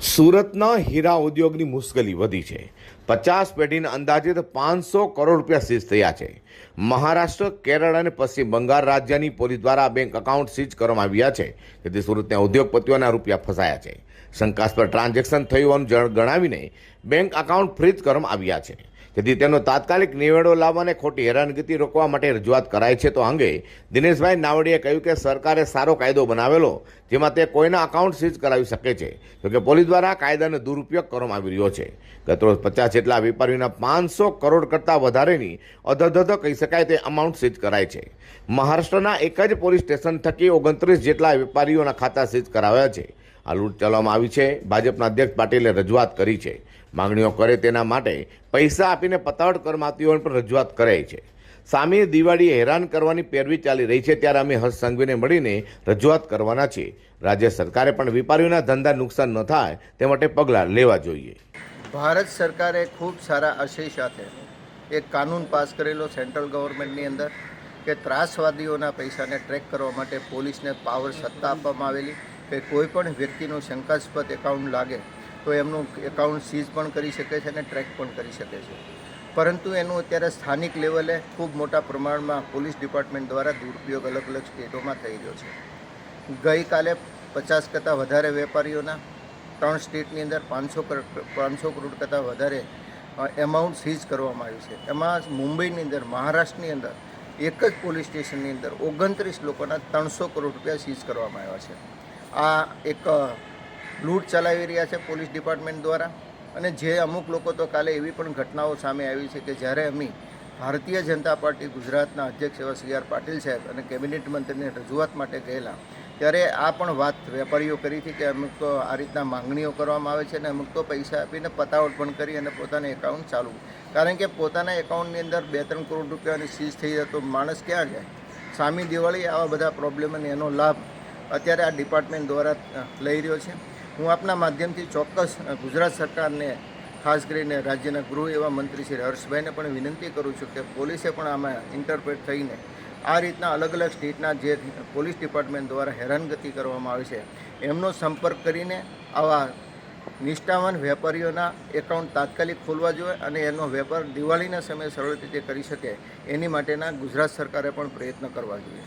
સુરતના હીરા ઉદ્યોગની મુશ્કેલી વધી છે. પચાસ પેઢીના અંદાજિત પાંચસો કરોડ રૂપિયા સીઝ થયા છે. મહારાષ્ટ્ર, કેરળ અને પશ્ચિમ બંગાળ રાજ્યની પોલીસ દ્વારા બેંક એકાઉન્ટ સીઝ કરવામાં આવ્યા છે. જેથી સુરતના ઉદ્યોગપતિઓના રૂપિયા ફસાયા છે. શંકાસ્પદ ટ્રાન્ઝેક્શન થયું હોવાનું ગણાવીને બેંક એકાઉન્ટ ફ્રીઝ કરવામાં આવ્યા છે. જેથી તેનો તાત્કાલિક નિવેડો લાવવાને ખોટી હેરાનગતિ રોકવા માટે રજૂઆત કરાઈ છે તો અંગે દિનેશભાઈ નાવડીએ કહ્યું કે સરકારે સારો કાયદો બનાવેલો, જેમાં તે કોઈના અકાઉન્ટ સીઝ કરાવી શકે છે. જોકે પોલીસ દ્વારા કાયદાનો દુરુપયોગ કરવામાં આવી રહ્યો છે. ગતરોજ પચાસ જેટલા વેપારીઓના પાંચસો કરોડ કરતાં વધારેની અધધધ કહી શકાય તે અમાઉન્ટ સીઝ કરાય છે. મહારાષ્ટ્રના એક જ પોલીસ સ્ટેશન થકી ઓગણત્રીસ જેટલા વેપારીઓના ખાતા સીઝ કરાવ્યા છે. આ લૂંટ ચલાવવામાં આવી છે. ભાજપના અધ્યક્ષ પાટીલે રજૂઆત કરી છે. માંગણીઓ કરે તેના માટે પૈસા આપીને પતાવટ કરમાતીઓને પણ રજૂઆત કરાઈ છે. સામે દિવાળીએ હેરાન કરવાની પેરવી ચાલી રહી છે ત્યારે અમે હર્ષ સંઘવીને મળીને રજૂઆત કરવાના છીએ. રાજ્ય સરકારે પણ વેપારીઓના ધંધા નુકસાન ન થાય તે માટે પગલાં લેવા જોઈએ. ભારત સરકારે ખૂબ સારા આશય સાથે એક કાનૂન પાસ કરેલો સેન્ટ્રલ ગવર્મેન્ટની અંદર કે ત્રાસવાદીઓના પૈસાને ટ્રેક કરવા માટે પોલીસને પાવર સત્તા આપવામાં આવેલી કે કોઈ પણ વ્યક્તિનું શંકાસ્પદ એકાઉન્ટ લાગે તો એમનું એકાઉન્ટ સીઝ પણ કરી શકે છે અને ટ્રેક પણ કરી શકે છે. પરંતુ એનું અત્યારે સ્થાનિક લેવલે ખૂબ મોટા પ્રમાણમાં પોલીસ ડિપાર્ટમેન્ટ દ્વારા દુરુપયોગ અલગ અલગ સ્ટેટોમાં થઈ રહ્યો છે. ગઈકાલે પચાસ કરતાં વધારે વેપારીઓના ત્રણ સ્ટેટની અંદર પાંચસો પાંચસો કરોડ કરતાં વધારે એમાઉન્ટ સીઝ કરવામાં આવ્યું છે. એમાં મુંબઈની અંદર, મહારાષ્ટ્રની અંદર એક જ પોલીસ સ્ટેશનની અંદર ઓગણત્રીસ લોકોના ત્રણસો કરોડ રૂપિયા સીઝ કરવામાં આવ્યા છે. આ એક લૂંટ ચલાવી રહ્યા છે પોલીસ ડિપાર્ટમેન્ટ દ્વારા. અને જે અમુક લોકો તો કાલે એવી પણ ઘટનાઓ સામે આવી છે કે જ્યારે અમે ભારતીય જનતા પાર્ટી ગુજરાતના અધ્યક્ષ એવા સી આર પાટીલ સાહેબ અને કેબિનેટ મંત્રીને રજૂઆત માટે ગયેલા, ત્યારે આ પણ વાત વેપારીઓ કરી હતી કે અમુક તો આ રીતના માંગણીઓ કરવામાં આવે છે અને અમુક તો પૈસા આપીને પતાવટ પણ કરી અને પોતાના એકાઉન્ટ ચાલુ. કારણ કે પોતાના એકાઉન્ટની અંદર બે ત્રણ કરોડ રૂપિયાની સીઝ થઈ જાય તો માણસ ક્યાં જાય? સામી દિવાળી આવા બધા પ્રોબ્લેમ અને એનો લાભ અત્યારે આ ડિપાર્ટમેન્ટ દ્વારા લઈ રહ્યો છે. હું આપના માધ્યમથી ચોક્કસ ગુજરાત સરકારને, ખાસ કરીને રાજ્યના ગૃહ એવા મંત્રી શ્રી હર્ષભાઈને પણ વિનંતી કરું છું કે પોલીસે પણ આમાં ઇન્ટરપ્રેટ થઈને આ રીતના અલગ અલગ સ્ટેટના જે પોલીસ ડિપાર્ટમેન્ટ દ્વારા હેરાનગતિ કરવામાં આવે છે, એમનો સંપર્ક કરીને આવા નિષ્ઠાવાન વેપારીઓના એકાઉન્ટ તાત્કાલિક ખોલવા જોઈએ અને એનો વેપાર દિવાળીના સમયે સરળ રીતે કરી શકે, એની માટેના ગુજરાત સરકારે પણ પ્રયત્ન કરવા જોઈએ.